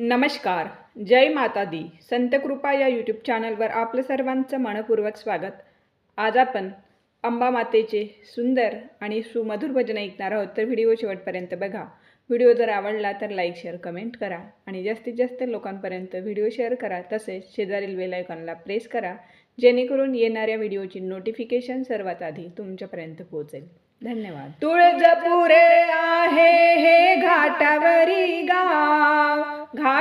नमस्कार जय माता दी. संतकृपा या यूट्यूब चॅनलवर आपलं सर्वांचं मनपूर्वक स्वागत. आज आपण अंबा मातेचे सुंदर आणि सुमधुर भजन ऐकणार आहोत तर व्हिडिओ शेवटपर्यंत बघा. व्हिडिओ जर आवडला तर लाईक शेअर कमेंट करा आणि जास्तीत जास्त लोकांपर्यंत व्हिडिओ शेअर करा. तसेच शेजारील बेलायकॉनला प्रेस करा जेणेकरून येणाऱ्या व्हिडिओची नोटिफिकेशन सर्वात आधी तुमच्यापर्यंत पोहोचेल. धन्यवाद. तुळजापूर आहे हे घाटावरी गा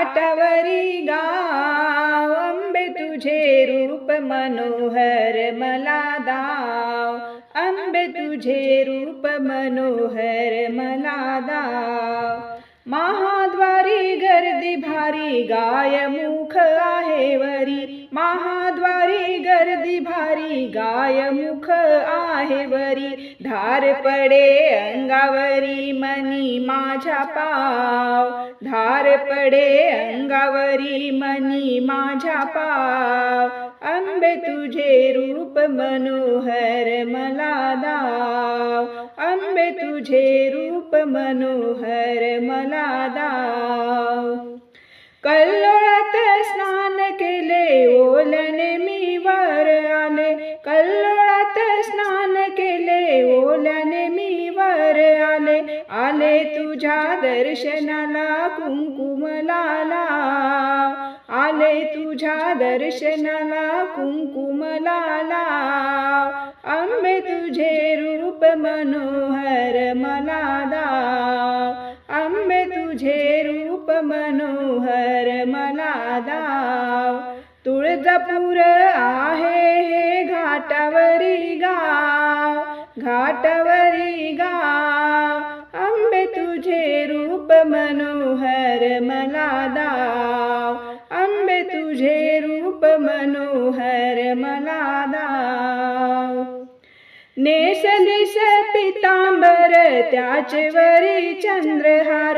घाटावरी गाव अंबे तुझे रूप मनोहर मला दाव. अंबे तुझे रूप मनोहर मला दाव. महा गर्दी भारी गाय मुख आहे वरी. महाद्वारी गर्दी भारी गाय मुख आहे वरी. धार पडे अंगावरी मनी माझ्या पाव. धार पडे अंगावरी मनी माझ्या पाव. अंबे तुझे रूप मनोहर मला दाव. अंबे तुझे रूप मनोहर मला दाव. कल्लोळात स्नान केले ओलने मी वर आले. कल्लोळात स्नान केले ओलने मी वर आले. आले तुझ्या दर्शनाला कुंकुम आवे तुझ्या दर्शनाला कुंकुम लाव अंबे तुझे रूप मनोहर मला दाव अंबे तुझे रूप मनोहर मला दाव तुळजापूर आहे हे घाटावरी गाव घाटावरी गाव आंबे तुझे रूप मनोहर मला दाव मनोहर मला दाव नेसलिस पितांबर त्याचेवरी चंद्रहार.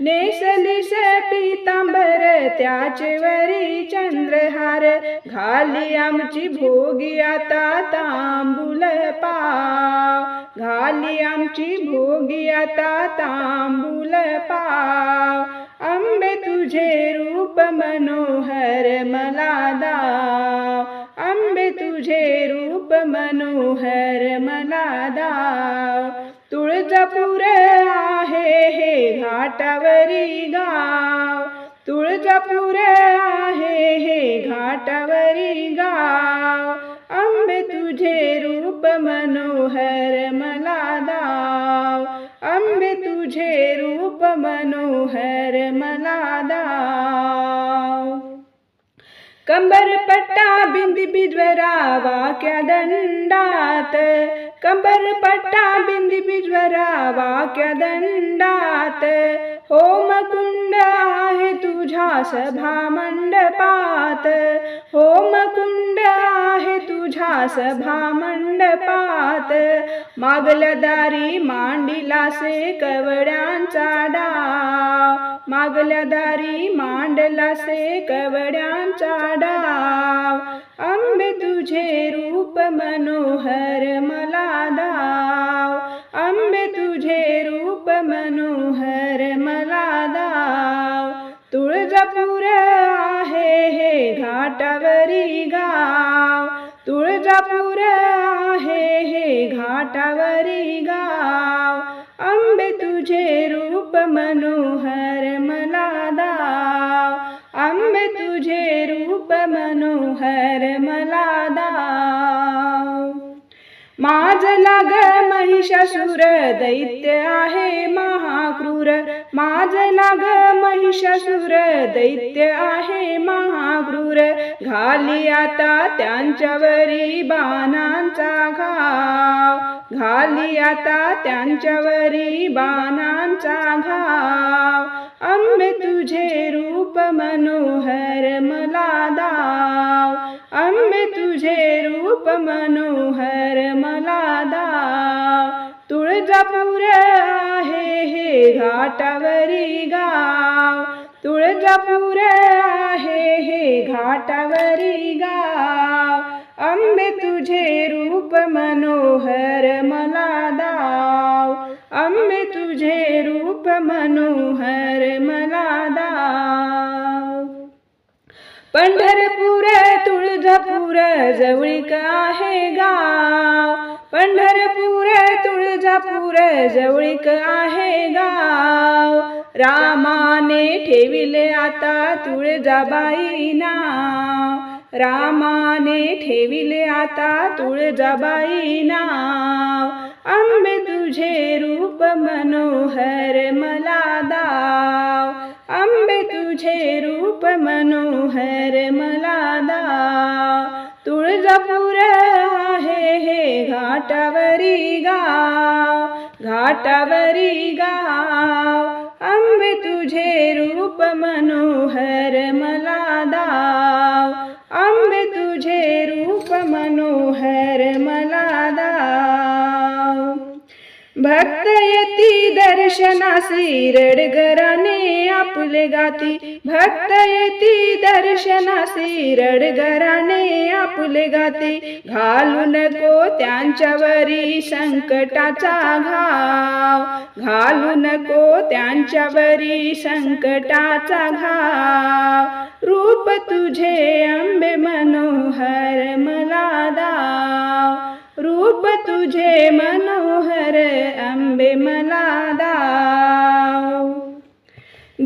नेसलिस पितांबर त्याचेवरी चंद्रहार. घाली आमची भोगी आता तांबूल पाव घाली आमची भोगी आता तांबूल पाव गौर आहे हे घाटावरी गाव. तुळजापूर आहे हे घाटावरी गाव. अंबे तुझे रूप मनोहर मला दाव. अंबे तुझे रूप मनोहर मला दाव. कंबर पट्टा बिंदी बिजवरा वाक्या दंडात. कंबर पट्टा वाक्यदंडात होम कुंड आहे तुझ्या सभा मंडपात होम कुंड आहे तुझ्या सभा मंडपात मागल्या दारी मांडिला से कवड्यांचा डाव मागल्या दारी मांडला से कवड्यांचा डाव अंबे तुझे रूप मनोहर मला मनोहर मला दाव. तुळजापूर आहे हे घाटावरी गाव. तुळजापूर आहे हे घाटावरी गाव. आंबे तुझे रूप मनोहर मला दाव. आंबे तुझे रूप मनोहर मला दाव. माझ लाग महिषासुर दैत्य आहे महाक्रूर. माझ लाग महिषासुर दैत्य आहे महाक्रूर. घाली आता त्यांच्यावरी बाणांचा घाव. घाली आता त्यांच्यावरी बाणांचा घाव. अंबे तुझे रूप मनोहर मला दाव. अंबे तुझे रूप मनोहर मला तुळजापूर आहे हे घाटावरी गाव. तुळजापूर आहे हे घाटावरी गाव. अंबे तुझे रूप मनोहर मला दाव. अंबे तुझे रूप मनोहर मला दाव. पंढरपूर तुळजापूर जवळीक आहे गाव. पंढरपूर तुळजापूर जवळीक आहे गाव. रामाने ठेविले आता तुळजाबाई नाव. रामाने ठेविले आता तुळजाबाई नाव. आंबे तुझे रूप मनोहर मला दा मनोहर मलादा. तुळजापूर आहे हे घाटावरी गाव. घाटावरी गाव. आंबे तुझे रूप मनोहर मला दाव आंबे तुझे रूप मनोहर मला दाव भक्त येती दर्शनासी रडगराने आपुले गाती. भक्त येती दर्शनासी रडगराने आपुले गाती. घालू नको त्यांच्यावरी संकटाचा घाव. घालू नको त्यांच्यावरी संकटाचा घाव. रूप तुझे आंबे मनो तुझे मनोहर आंबे मला दा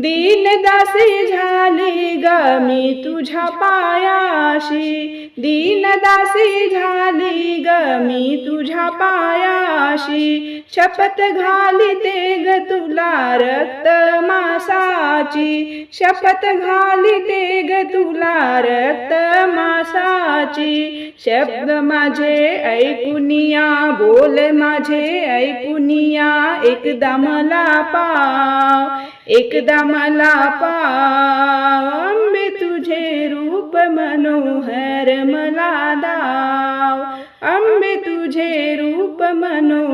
दीनदासी झाली ग मी तुझ्या पायाशी. दीनदासी झाली ग मी तुझ्या पायाशी. शपथ घाली ते ग तुला रक्त मासाची. शपथ घाली ते ग तुला रक्त मासाची. शब्द माझे ऐकुनिया बोल माझे ऐकुनिया एकदा मला पाव. एकदा मला पाव तुझे रूप मनोहर मला दाव. आंबे तुझे रूप मनोहर